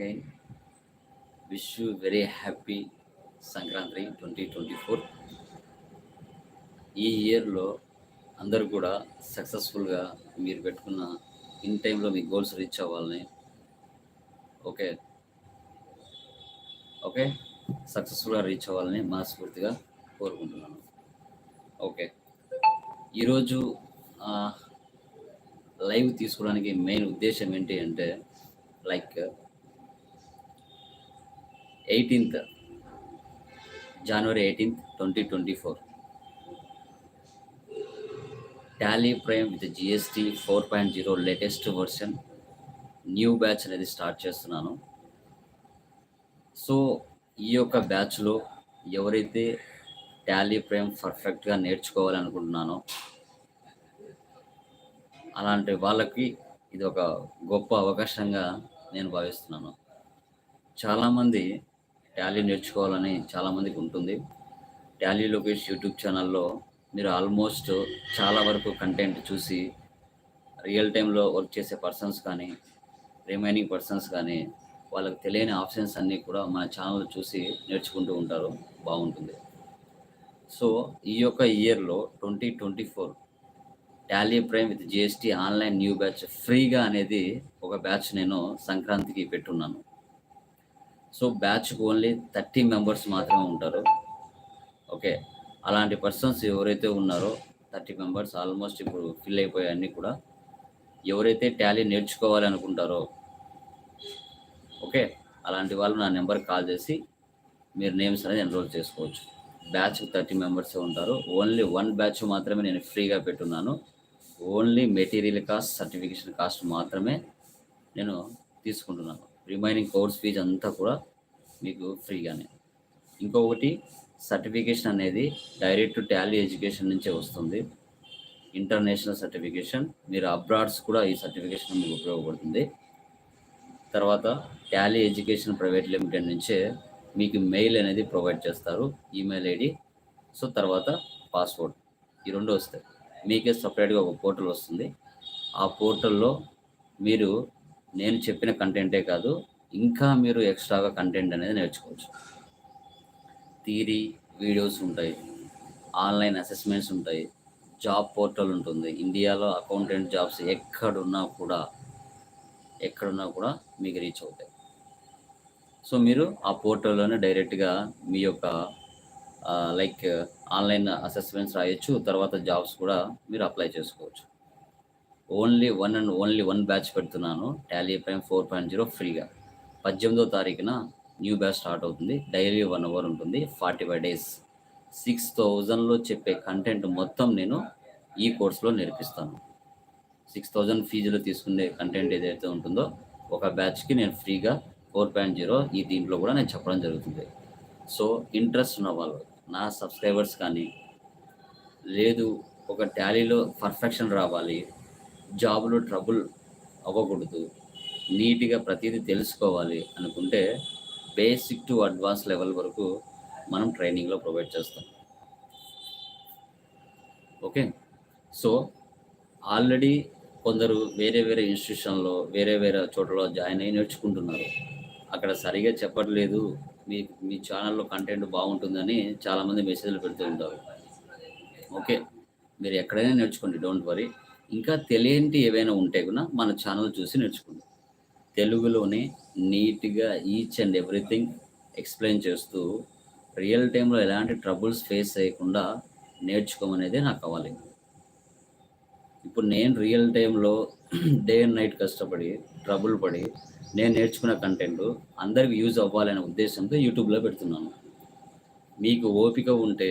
Okay. Wish you very happy Sankranti twenty twenty four. ఈ ఇయర్లో అందరూ కూడా సక్సెస్ఫుల్గా మీరు పెట్టుకున్న ఇన్ టైంలో మీ గోల్స్ రీచ్ అవ్వాలని ఓకే. ఓకే? సక్సెస్ఫుల్గా రీచ్ అవ్వాలని మనస్ఫూర్తిగా కోరుకుంటున్నాను. ఓకే. ఈరోజు లైవ్ తీసుకోవడానికి మెయిన్ ఉద్దేశం ఏంటి అంటే like eighteenth January eighteenth twenty twenty four Tally Prime with GST four point zero latest version new batch అనేది స్టార్ట్ చేస్తున్నాను. సో ఈ యొక్క బ్యాచ్లో ఎవరైతే టాలీ ప్రైమ్ పర్ఫెక్ట్గా నేర్చుకోవాలనుకుంటున్నానో అలాంటి వాళ్ళకి ఇది ఒక గొప్ప అవకాశంగా నేను భావిస్తున్నాను. చాలామంది టాలీ నేర్చుకోవాలని చాలామందికి ఉంటుంది. టాలీ లోకేష్ యూట్యూబ్ ఛానల్లో మీరు ఆల్మోస్ట్ చాలా వరకు కంటెంట్ చూసి రియల్ టైంలో వర్క్ చేసే పర్సన్స్ కానీ రిమైనింగ్ పర్సన్స్ కానీ వాళ్ళకి తెలియని ఆప్షన్స్ అన్నీ కూడా మన ఛానల్ చూసి నేర్చుకుంటూ ఉంటారు. బాగుంటుంది. సో ఈ యొక్క ఇయర్లో twenty twenty four Tally Prime with GST online new batch ఫ్రీగా అనేది ఒక బ్యాచ్ నేను సంక్రాంతికి పెట్టున్నాను. సో బ్యాచ్కి ఓన్లీ థర్టీ మెంబర్స్ మాత్రమే ఉంటారు. ఓకే. అలాంటి పర్సన్స్ ఎవరైతే ఉన్నారో థర్టీ మెంబర్స్ ఆల్మోస్ట్ ఇప్పుడు ఫిల్ అయిపోయాయి అన్నీ కూడా ఎవరైతే టాలీ నేర్చుకోవాలి అనుకుంటారో ఓకే అలాంటి వాళ్ళు నా నెంబర్కి కాల్ చేసి మీరు నేమ్స్ అనేది ఎన్రోల్ చేసుకోవచ్చు. బ్యాచ్కి థర్టీ మెంబర్స్ ఉంటారు. ఓన్లీ వన్ బ్యాచ్ మాత్రమే నేను ఫ్రీగా పెట్టున్నాను. Only material cost certification cost మాత్రమే నేను తీసుకుంటున్నాను. రిమైనింగ్ కోర్స్ ఫీజు అంతా కూడా మీకు ఫ్రీగానే. ఇంకొకటి సర్టిఫికేషన్ అనేది డైరెక్ట్ టాలీ ఎడ్యుకేషన్ నుంచే వస్తుంది. ఇంటర్నేషనల్ సర్టిఫికేషన్ మీరు అబ్రాడ్స్ కూడా ఈ సర్టిఫికేషన్ మీకు ఉపయోగపడుతుంది. తర్వాత టాలీ ఎడ్యుకేషన్ ప్రైవేట్ లిమిటెడ్ నుంచే మీకు మెయిల్ అనేది ప్రొవైడ్ చేస్తారు. ఈమెయిల్ ఐడి సో తర్వాత పాస్వర్డ్ ఈ రెండు వస్తాయి. మీకే సపరేట్గా ఒక పోర్టల్ వస్తుంది. ఆ పోర్టల్లో మీరు నేను చెప్పిన కంటెంటే కాదు ఇంకా మీరు ఎక్స్ట్రాగా కంటెంట్ అనేది నేర్చుకోవచ్చు. థీరీ వీడియోస్ ఉంటాయి. ఆన్లైన్ అసెస్మెంట్స్ ఉంటాయి. జాబ్ పోర్టల్ ఉంటుంది. ఇండియాలో అకౌంటెంట్ జాబ్స్ ఎక్కడున్నా కూడా ఎక్కడున్నా కూడా మీకు రీచ్ అవుతాయి. సో మీరు ఆ పోర్టల్లోనే డైరెక్ట్గా మీ యొక్క లైక్ ఆన్లైన్ అసెస్మెంట్స్ రాయొచ్చు. తర్వాత జాబ్స్ కూడా మీరు అప్లై చేసుకోవచ్చు. Only one and only one batch పెడుతున్నాను. Tally Prime four point zero ఫ్రీగా. పద్దెనిమిదో తారీఖున న్యూ బ్యాచ్ స్టార్ట్ అవుతుంది. డైలీ వన్ అవర్ ఉంటుంది. Forty five days. సిక్స్ థౌజండ్లో చెప్పే కంటెంట్ మొత్తం నేను ఈ కోర్సులో నేర్పిస్తాను. సిక్స్ థౌజండ్ ఫీజులో తీసుకునే కంటెంట్ ఏదైతే ఉంటుందో ఒక బ్యాచ్కి నేను ఫ్రీగా ఫోర్ పాయింట్ జీరో ఈ దీంట్లో కూడా నేను చెప్పడం జరుగుతుంది. సో ఇంట్రెస్ట్ ఉన్న వాళ్ళు నా సబ్స్క్రైబర్స్ కానీ లేదు ఒక టాలీలో పర్ఫెక్షన్ రావాలి జాబ్లో ట్రబుల్ అవ్వకూడదు. నీట్గా ప్రతిదీ తెలుసుకోవాలి అనుకుంటే బేసిక్ టు అడ్వాన్స్ లెవెల్ వరకు మనం ట్రైనింగ్లో ప్రొవైడ్ చేస్తాం. ఓకే? సో ఆల్రెడీ కొందరు వేరే వేరే ఇన్స్టిట్యూషన్లో వేరే వేరే చోట్ల జాయిన్ అయ్యి నేర్చుకుంటున్నారు. అక్కడ సరిగా చెప్పట్లేదు మీ మీ ఛానల్లో కంటెంట్ బాగుంటుందని చాలామంది మెసేజ్లు పెడుతూ ఉంటారు. ఓకే? మీరు ఎక్కడైనా నేర్చుకోండి డోంట్ వరీ. ఇంకా తెలియంటి ఏవైనా ఉంటే కూడా మన ఛానల్ చూసి నేర్చుకుంది తెలుగులోనే నీట్గా ఈచ్ అండ్ ఎవ్రీథింగ్ ఎక్స్ప్లెయిన్ చేస్తూ రియల్ టైంలో ఎలాంటి ట్రబుల్స్ ఫేస్ చేయకుండా నేర్చుకోమనేది నాకు కావాలి. ఇప్పుడు నేను రియల్ టైంలో డే అండ్ నైట్ కష్టపడి ట్రబుల్ పడి నేను నేర్చుకున్న కంటెంట్ అందరికి యూజ్ అవ్వాలనే ఉద్దేశంతో యూట్యూబ్లో పెడుతున్నాను. మీకు ఓపిక ఉంటే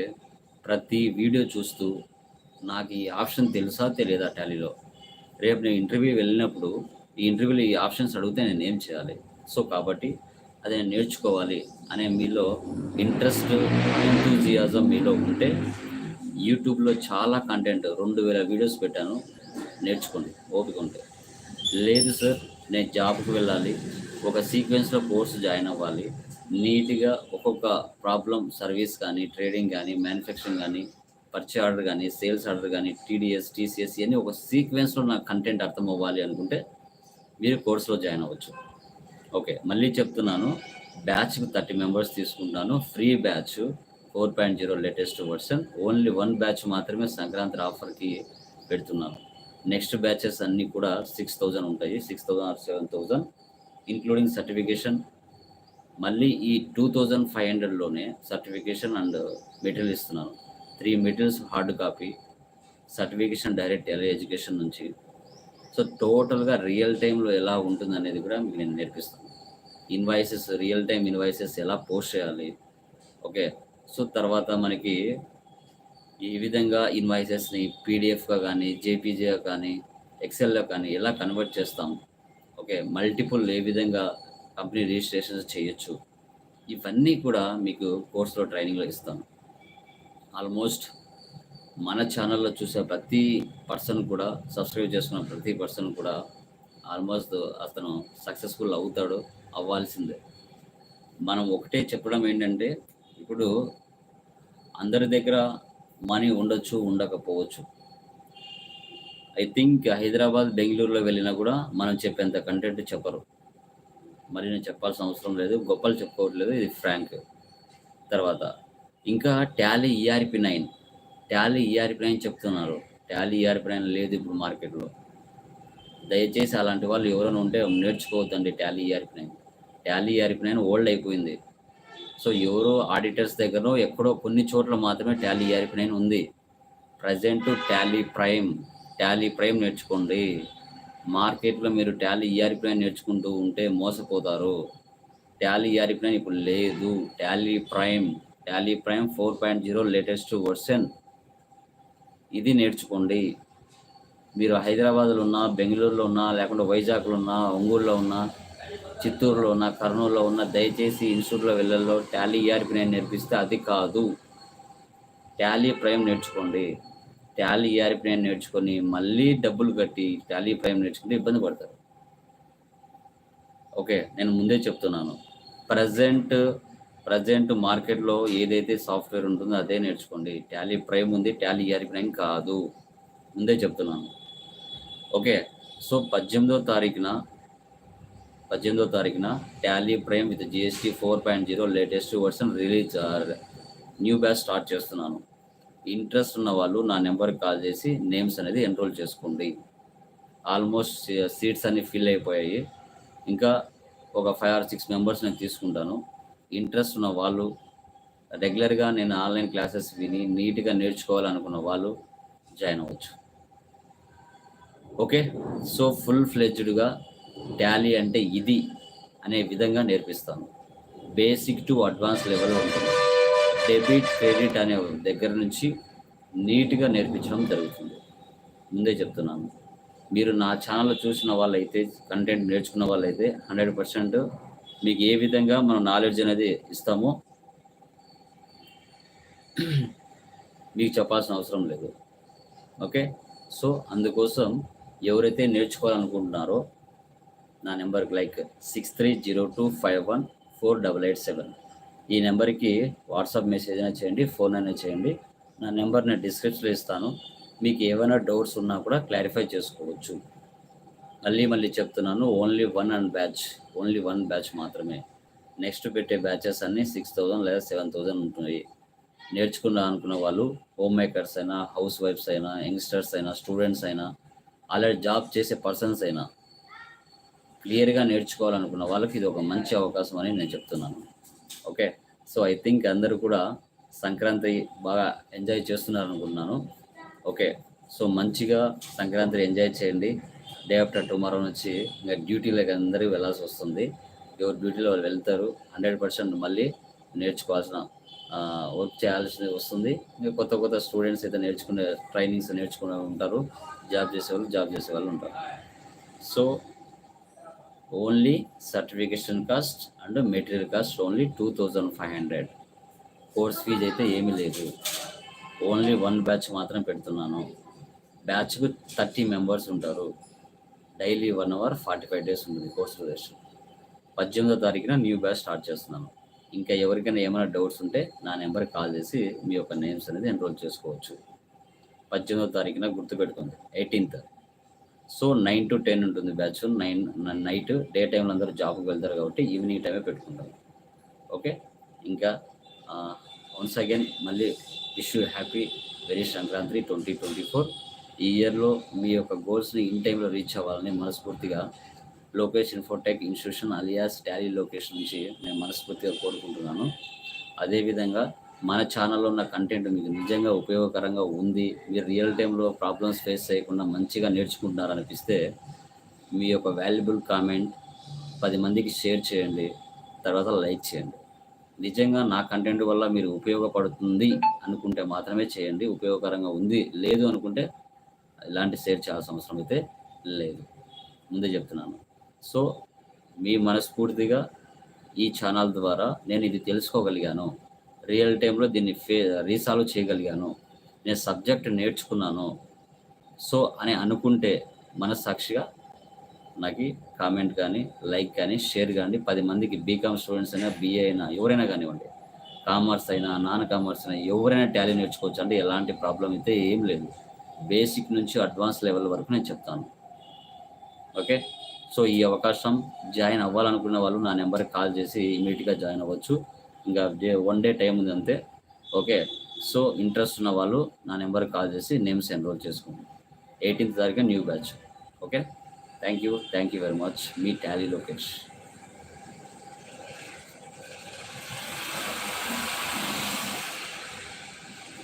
ప్రతి వీడియో చూస్తూ నాకు ఈ ఆప్షన్ తెలుసా తెలియదా టాలీలో? రేపు నేను ఇంటర్వ్యూ వెళ్ళినప్పుడు ఈ ఇంటర్వ్యూలో ఈ ఆప్షన్స్ అడిగితే నేను ఏం చేయాలి? సో కాబట్టి అది నేను నేర్చుకోవాలి అనే మీలో ఇంట్రెస్ట్ ఎంతూజియాజం మీలో ఉంటే యూట్యూబ్లో చాలా కంటెంట్ రెండు వేల వీడియోస్ పెట్టాను. నేర్చుకోండి ఓపిక ఉంటే. లేదు సార్ నేను జాబ్కి వెళ్ళాలి ఒక సీక్వెన్స్లో కోర్సు జాయిన్ అవ్వాలి నీట్గా ఒక్కొక్క ప్రాబ్లం సర్వీస్ కానీ ట్రేడింగ్ కానీ మ్యానుఫ్యాక్చరింగ్ కానీ పర్చే ఆర్డర్ కానీ సేల్స్ ఆర్డర్ కానీ టీడీఎస్ టీసీఎస్ ఇవన్నీ ఒక సీక్వెన్స్లో నాకు కంటెంట్ అర్థం అవ్వాలి అనుకుంటే మీరు కోర్సులో జాయిన్ అవ్వచ్చు. ఓకే మళ్ళీ చెప్తున్నాను. బ్యాచ్కి థర్టీ మెంబర్స్ తీసుకుంటాను. Free batch four point zero latest version only one batch మాత్రమే సంక్రాంతి ఆఫర్కి పెడుతున్నాను. నెక్స్ట్ బ్యాచెస్ అన్నీ కూడా సిక్స్ థౌజండ్ ఉంటాయి. Six thousand or seven thousand including certification మళ్ళీ ఈ టూ థౌజండ్ ఫైవ్ హండ్రెడ్లోనే సర్టిఫికేషన్ అండ్ మెటీరియల్ ఇస్తున్నాను. Three materials hard copy certification direct L education నుంచి. సో టోటల్గా రియల్ టైంలో ఎలా ఉంటుంది అనేది కూడా మీకు నేను నేర్పిస్తాను. ఇన్వాయిసెస్ రియల్ టైం ఇన్వాయిసెస్ ఎలా పోస్ట్ చేయాలి? ఓకే. సో తర్వాత మనకి ఈ విధంగా ఇన్వాయిసెస్ని పీడిఎఫ్గా కానీ జేపీజీగా కానీ ఎక్సెల్లో కానీ ఎలా కన్వర్ట్ చేస్తాం? ఓకే. మల్టిపుల్ ఏ విధంగా కంపెనీ రిజిస్ట్రేషన్స్ చేయొచ్చు? ఇవన్నీ కూడా మీకు కోర్సులో ట్రైనింగ్లో ఇస్తాను. ఆల్మోస్ట్ మన ఛానల్లో చూసే ప్రతి పర్సన్ కూడా సబ్స్క్రైబ్ చేసుకున్న ప్రతి పర్సన్ కూడా ఆల్మోస్ట్ అతను సక్సెస్ఫుల్ అవుతాడు అవ్వాల్సిందే. మనం ఒకటే చెప్పడం ఏంటంటే ఇప్పుడు అందరి దగ్గర మనీ ఉండొచ్చు ఉండకపోవచ్చు. ఐ థింక్ హైదరాబాద్ బెంగళూరులో వెళ్ళినా కూడా మనం చెప్పేంత కంటెంట్ చెప్పరు. మరి నేను చెప్పాల్సిన అవసరం లేదు గొప్పలు చెప్పుకోవట్లేదు ఇది ఫ్రాంక్. తర్వాత ఇంకా Tally ERP nine. Tally ERP nine చెప్తున్నారు. టాలీ ఈఆర్పి నైన్ లేదు ఇప్పుడు మార్కెట్లో. దయచేసి అలాంటి వాళ్ళు ఎవరైనా ఉంటే నేర్చుకోవద్దండి Tally ERP nine. Tally ERP nine old అయిపోయింది. సో ఎవరో ఆడిటర్స్ దగ్గర ఎక్కడో కొన్ని చోట్ల మాత్రమే టాలీ ఈఆర్పి నైన్ ఉంది. Present Tally Prime. Tally Prime నేర్చుకోండి. మార్కెట్లో మీరు టాలీ ఈఆర్పి నైన్ నేర్చుకుంటూ ఉంటే మోసపోతారు. టాలీ ఈఆర్పి నైన్ ఇప్పుడు లేదు. Tally Prime. Tally Prime four point zero latest version. ఇది నేర్చుకోండి. మీరు హైదరాబాద్లో ఉన్నా బెంగళూరులో ఉన్నా లేకుంటే వైజాగ్లో ఉన్నా ఒంగూరులో ఉన్నా చిత్తూరులో ఉన్న కర్నూలులో ఉన్న దయచేసి ఇన్స్టిట్యూట్లో వెళ్ళల్లో టాలీ ఈఆర్పి నేను నేర్పిస్తే అది కాదు. టాలీ ప్రైమ్ నేర్చుకోండి. టాలీ ఈఆర్పి నేను నేర్చుకొని మళ్ళీ డబ్బులు కట్టి టాలీ ప్రైమ్ నేర్చుకుంటే ఇబ్బంది పడతారు. ఓకే నేను ముందే చెప్తున్నాను. ప్రజెంట్ ప్రజెంట్ మార్కెట్లో ఏదైతే సాఫ్ట్వేర్ ఉంటుందో అదే నేర్చుకోండి. టాలీ ప్రైమ్ ఉంది టాలీ ఈఆర్పి నైన్ కాదు. ముందే చెప్తున్నాను. ఓకే సో పద్దెనిమిదో తారీఖున పద్దెనిమిదో తారీఖున Tally Prime with GST four point zero latest version release new batch start చేస్తున్నాను. ఇంట్రెస్ట్ ఉన్న వాళ్ళు నా నెంబర్కి కాల్ చేసి నేమ్స్ అనేది ఎన్రోల్ చేసుకోండి. ఆల్మోస్ట్ సీట్స్ అన్ని ఫిల్ అయిపోయాయి. ఇంకా ఒక ఫైవ్ ఆర్ సిక్స్ మెంబర్స్ నేను తీసుకుంటాను. ఇంట్రెస్ట్ ఉన్న వాళ్ళు రెగ్యులర్గా నేను ఆన్లైన్ క్లాసెస్ విని నీట్గా నేర్చుకోవాలనుకున్న వాళ్ళు జాయిన్ అవ్వచ్చు. ఓకే సో ఫుల్ ఫ్లెజ్డ్గా టాలీ అంటే ఇది అనే విధంగా నేర్పిస్తాను. బేసిక్ టు అడ్వాన్స్ లెవెల్ ఉంటుంది. డెబిట్ క్రెడిట్ అనే దగ్గర నుంచి నీట్గా నేర్పించడం జరుగుతుంది. ముందే చెప్తున్నాను. మీరు నా ఛానల్ చూసిన వాళ్ళైతే కంటెంట్ నేర్చుకున్న వాళ్ళైతే హండ్రెడ్ పర్సెంట్ మీకు ఏ విధంగా మనం నాలెడ్జ్ అనేది ఇస్తామో మీకు చెప్పాల్సిన అవసరం లేదు. ఓకే? సో అందుకోసం ఎవరైతే నేర్చుకోవాలనుకుంటున్నారో నా నెంబర్కి like six three zero two five one four double eight seven ఈ నెంబర్కి వాట్సాప్ మెసేజ్ అయినా చేయండి ఫోన్ అయినా చేయండి. నా నెంబర్ నేను డిస్క్రిప్షన్లో ఇస్తాను. మీకు ఏమైనా డౌట్స్ ఉన్నా కూడా క్లారిఫై చేసుకోవచ్చు. మళ్ళీ మళ్ళీ చెప్తున్నాను only one and batch only one batch మాత్రమే. నెక్స్ట్ పెట్టే బ్యాచెస్ అన్నీ సిక్స్ థౌజండ్ లేదా సెవెన్ థౌజండ్ ఉంటున్నాయి. నేర్చుకుందాం అనుకున్న వాళ్ళు హోమ్ మేకర్స్ అయినా హౌస్ వైఫ్స్ అయినా యంగ్స్టర్స్ అయినా స్టూడెంట్స్ అయినా ఆల్రెడీ జాబ్ చేసే పర్సన్స్ అయినా క్లియర్గా నేర్చుకోవాలనుకున్న వాళ్ళకి ఇది ఒక మంచి అవకాశం అని నేను చెప్తున్నాను. ఓకే సో ఐ థింక్ అందరూ కూడా సంక్రాంతి బాగా ఎంజాయ్ చేస్తున్నారు అనుకున్నాను ఓకే సో మంచిగా సంక్రాంతి ఎంజాయ్ చేయండి. డే ఆఫ్టర్ టుమారో నుంచి ఇంకా డ్యూటీలోకి అందరికీ వెళ్ళాల్సి వస్తుంది. ఎవరు డ్యూటీలో వాళ్ళు వెళ్తారు హండ్రెడ్ పర్సెంట్ మళ్ళీ నేర్చుకోవాల్సిన వర్క్ చేయాల్సి వస్తుంది. ఇంకా కొత్త కొత్త స్టూడెంట్స్ అయితే నేర్చుకునే ట్రైనింగ్స్ నేర్చుకునే ఉంటారు. జాబ్ చేసేవాళ్ళు జాబ్ చేసే వాళ్ళు ఉంటారు. So only certification cost and material cost only two thousand five hundred. Course fee అయితే ఏమీ లేదు. ఓన్లీ వన్ బ్యాచ్ మాత్రం పెడుతున్నాను. బ్యాచ్కు థర్టీ మెంబర్స్ ఉంటారు. Daily one hour forty five days ఉంటుంది కోర్స్ డ్యూరేషన్. పద్దెనిమిదో తారీఖున న్యూ బ్యాచ్ స్టార్ట్ చేస్తున్నాను. ఇంకా ఎవరికైనా ఏమైనా డౌట్స్ ఉంటే నా నెంబర్కి కాల్ చేసి మీ యొక్క నేమ్స్ అనేది ఎన్రోల్ చేసుకోవచ్చు. పద్దెనిమిదో తారీఖున గుర్తుపెట్టుకుంది eighteenth. So nine to ten ఉంటుంది బ్యాచ్ నైన్ నైట్ డే టైంలో అందరూ జాబ్కి వెళ్తారు కాబట్టి ఈవినింగ్ టైమే పెట్టుకుంటాం. ఓకే? ఇంకా వన్స్ అగైన్ మళ్ళీ wish happy very Sankranti twenty twenty four. ఈ ఇయర్లో మీ యొక్క గోల్స్ని ఇన్ టైంలో రీచ్ అవ్వాలని మనస్ఫూర్తిగా Lokesh Infotech institution alias Tally location నుంచి నేను మనస్ఫూర్తిగా కోరుకుంటున్నాను. అదేవిధంగా మన ఛానల్లో ఉన్న కంటెంట్ మీకు నిజంగా ఉపయోగకరంగా ఉంది. మీరు రియల్ టైంలో ప్రాబ్లమ్స్ ఫేస్ చేయకుండా మంచిగా నేర్చుకుంటున్నారనిపిస్తే మీ యొక్క వాల్యుబుల్ కామెంట్ పది మందికి షేర్ చేయండి తర్వాత లైక్ చేయండి. నిజంగా నా కంటెంట్ వల్ల మీరు ఉపయోగపడుతుంది అనుకుంటే మాత్రమే చేయండి ఉపయోగకరంగా ఉంది లేదు అనుకుంటే ఇలాంటి షేర్ చేయాల్సిన అవసరం అయితే లేదు. ముందే చెప్తున్నాను. సో మీ మనస్ఫూర్తిగా ఈ ఛానల్ ద్వారా నేను ఇది తెలుసుకోగలిగాను. రియల్ టైంలో దీన్ని ఫే రీసాల్వ్ చేయగలిగాను. నేను సబ్జెక్ట్ నేర్చుకున్నాను. సో అని అనుకుంటే మనస్సాక్షిగా నాకు కామెంట్ కానీ లైక్ కానీ షేర్ కానీ పది మందికి బీకామ్ స్టూడెంట్స్ అయినా బీఏ అయినా ఎవరైనా కానివ్వండి కామర్స్ అయినా నాన్ కామర్స్ అయినా ఎవరైనా టాలీ నేర్చుకోవచ్చు అంటే ఎలాంటి ప్రాబ్లం అయితే ఏం లేదు. బేసిక్ నుంచి అడ్వాన్స్ లెవెల్ వరకు నేను చెప్తాను. ఓకే? సో ఈ అవకాశం జాయిన్ అవ్వాలనుకున్న వాళ్ళు నా నెంబర్కి కాల్ చేసి ఇమీడియట్గా జాయిన్ అవ్వచ్చు. ఇంకా డే వన్ డే టైం ఉంది అంతే. ఓకే? సో ఇంట్రెస్ట్ ఉన్న వాళ్ళు నా నెంబర్కి కాల్ చేసి నేమ్స్ ఎన్రోల్ చేసుకోండి. ఎయిటీన్త్ తారీఖు new batch. Okay? Thank you. Thank you very much. Me Tally Lokesh.